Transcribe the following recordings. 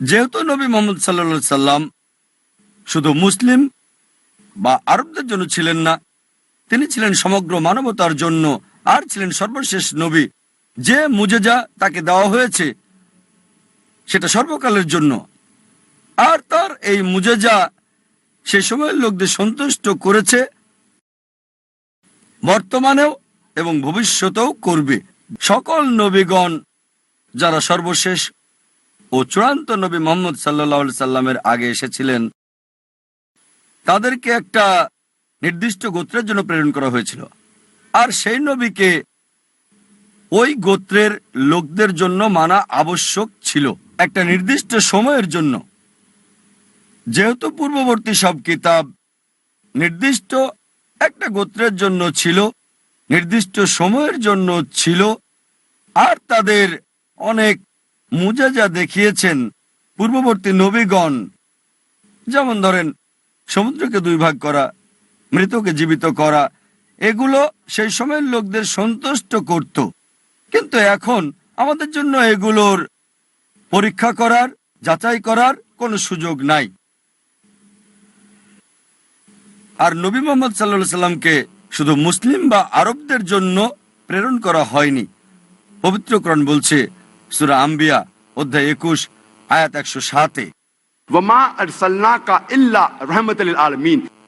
যেহেতু নবী মোহাম্মদ সাল্লা সাল্লাম শুধু মুসলিম বা আরবদের জন্য ছিলেন না, তিনি ছিলেন সমগ্র মানবতার জন্য আর ছিলেন সর্বশেষ নবী। যে মুজেজা তাকে দেওয়া হয়েছে, সেটা সর্বকালের জন্য। আর তার এই মুজেজা সে সময়ের লোকদের সন্তুষ্ট করেছে, বর্তমানেও এবং ভবিষ্যতেও করবে। সকল নবীগণ, যারা সর্বশেষ ও চূড়ান্ত নবী মোহাম্মদ সাল্লাহ সাল্লামের আগে এসেছিলেন। তাদেরকে একটা নির্দিষ্ট গোত্রের জন্য প্রেরণ করা হয়েছিল। আর সেই নবীকে ওই গোত্রের লোকদের জন্য মানা আবশ্যক ছিল। একটা নির্দিষ্ট সময়ের জন্য। যেহেতু পূর্ববর্তী সব কিতাব নির্দিষ্ট একটা গোত্রের জন্য ছিল, নির্দিষ্ট সময়ের জন্য ছিল, আর তাদের অনেক মুজাজা দেখিয়েছেন পূর্ববর্তী নবীগণ। যেমন ধরেন, সমুদ্রকে দুই ভাগ করা, মৃতকে জীবিত করা, এগুলো সেই সময়ের লোকদের সন্তুষ্ট করত। কিন্তু এখন আমাদের জন্য এগুলোর পরীক্ষা করার, যাচাই করার কোনো সুযোগ নাই। আর নবী মোহাম্মদ সাল্লা সাল্লামকে শুধু মুসলিম বা আরবদের জন্য প্রেরণ করা হয়নি। পবিত্রকরণ বলছে সুরা আম্বিয়া অধ্যায় একুশ আয়াত একশো সাতে।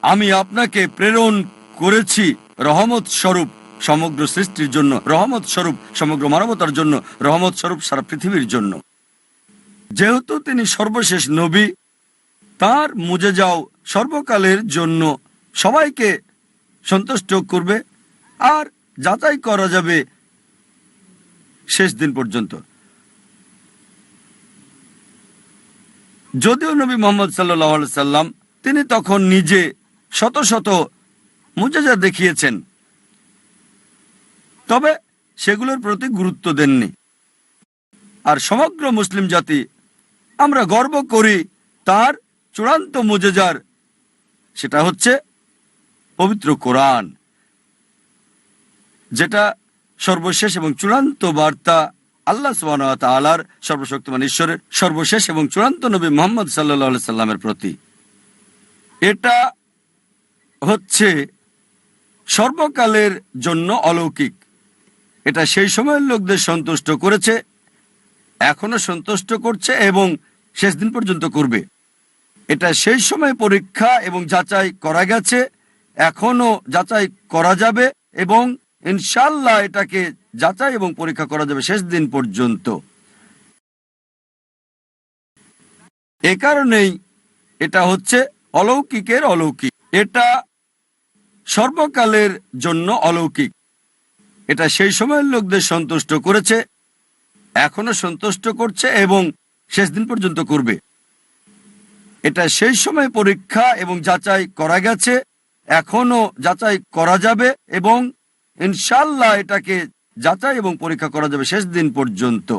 আমি আপনাকে প্রেরণ করেছি রহমত স্বরূপ সমগ্র সৃষ্টির জন্য রহমত স্বরূপ সমগ্র মানবতার জন্য রহমত স্বরূপ সারা পৃথিবীর জন্য। যেহেতু তিনি সর্বশেষ নবী তার মুজে যাও সর্বকালের জন্য সবাইকে সন্তুষ্ট করবে আর যাচাই করা যাবে শেষ দিন পর্যন্ত। যদিও নবী মোহাম্মদ সাল্লাহ সাল্লাম তিনি তখন নিজে শত শত মুজাজা দেখিয়েছেন। তবে সেগুলোর প্রতি গুরুত্ব দেননি। আর সমগ্র মুসলিম জাতি আমরা গর্ব করি তার চূড়ান্ত মুজেজার, সেটা হচ্ছে পবিত্র কোরআন, যেটা সর্বশেষ এবং চূড়ান্ত বার্তা আল্লাহ সুবাহর সর্বশক্তিমান ঈশ্বরের সর্বশেষ এবং চূড়ান্ত নবী মোহাম্মদ সাল্লা সাল্লামের প্রতি। এটা হচ্ছে সর্বকালের জন্য অলৌকিক। এটা সেই সময়ের লোকদের সন্তুষ্ট করেছে, এখনও সন্তুষ্ট করছে এবং শেষ দিন পর্যন্ত করবে। এটা সেই সময় পরীক্ষা এবং যাচাই করা গেছে, এখনও যাচাই করা যাবে এবং ইনশাল্লাহ এটাকে যাচাই এবং পরীক্ষা করা যাবে শেষ দিন পর্যন্ত। এ কারণেই এটা হচ্ছে অলৌকিকের অলৌকিক। এটা সর্বকালের জন্য অলৌকিক। এটা সেই সময়ের লোকদের সন্তুষ্ট করেছে, এখনও সন্তুষ্ট করছে এবং শেষ দিন পর্যন্ত করবে। এটা সেই সময় পরীক্ষা এবং যাচাই করা গেছে, এখনও যাচাই করা যাবে এবং ইনশাল্লাহ এটাকে যাচাই এবং পরীক্ষা করা যাবে শেষ দিন পর্যন্ত।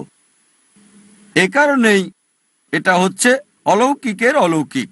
এ কারণেই এটা হচ্ছে অলৌকিকের অলৌকিক।